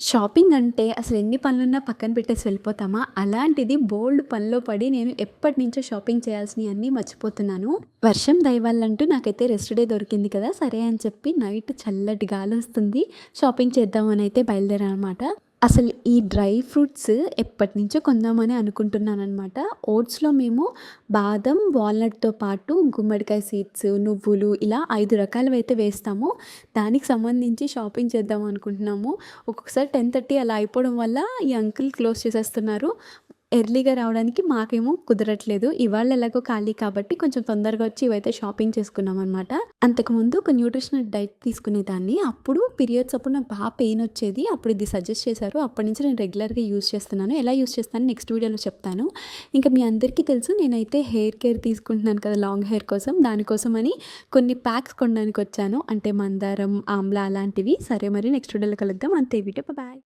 Shopping అంటే అసలు ఎన్ని పనులున్నా పక్కన పెట్టేసి వెళ్ళిపోతామా? అలాంటిది బోల్డ్ పనిలో పడి నేను ఎప్పటి నుంచో షాపింగ్ చేయాల్సినవి అన్నీ మర్చిపోతున్నాను. వర్షం దైవాలంటూ నాకైతే రెస్ట్ డే దొరికింది కదా సరే అని చెప్పి నైట్ చల్లటి గాలి వస్తుంది. షాపింగ్ చేద్దామని అయితే బయలుదేరాను అనమాట అసలు ఈ డ్రై ఫ్రూట్స్ ఎప్పటి నుంచో కొందామని అనుకుంటున్నాను అనమాట ఓట్స్లో మేము బాదం వాల్నట్తో పాటు గుమ్మడికాయ సీడ్స్ నువ్వులు ఇలా ఐదు రకాలు అయితే వేస్తాము. దానికి సంబంధించి షాపింగ్ చేద్దాం అనుకుంటున్నాము. ఒక్కొక్కసారి టెన్ థర్టీ అలా అయిపోవడం వల్ల ఈ అంకుల్ క్లోజ్ చేసేస్తున్నారు. ఎర్లీగా రావడానికి మాకేమో కుదరట్లేదు. ఇవాళ ఎలాగో ఖాళీ కాబట్టి కొంచెం తొందరగా వచ్చి ఇవైతే షాపింగ్ చేసుకున్నాం అనమాట అంతకుముందు ఒక న్యూట్రిషనల్ డైట్ తీసుకునేదాన్ని. అప్పుడు పీరియడ్స్ అప్పుడు నాకు బాగా పెయిన్ వచ్చేది. అప్పుడు ఇది సజెస్ట్ చేశారు. అప్పటి నుంచి నేను రెగ్యులర్గా యూజ్ చేస్తున్నాను. ఎలా యూజ్ చేస్తాను నెక్స్ట్ వీడియోలో చెప్తాను. ఇంకా మీ అందరికీ తెలుసు నేనైతే హెయిర్ కేర్ తీసుకుంటున్నాను కదా లాంగ్ హెయిర్ కోసం. దానికోసం అని కొన్ని ప్యాక్స్ కొనడానికి వచ్చాను అంటే మందారం ఆమ్లా అలాంటివి. సరే మరి నెక్స్ట్ వీడియోలో కలుద్దాం. అంతే వీడియో బాయ్.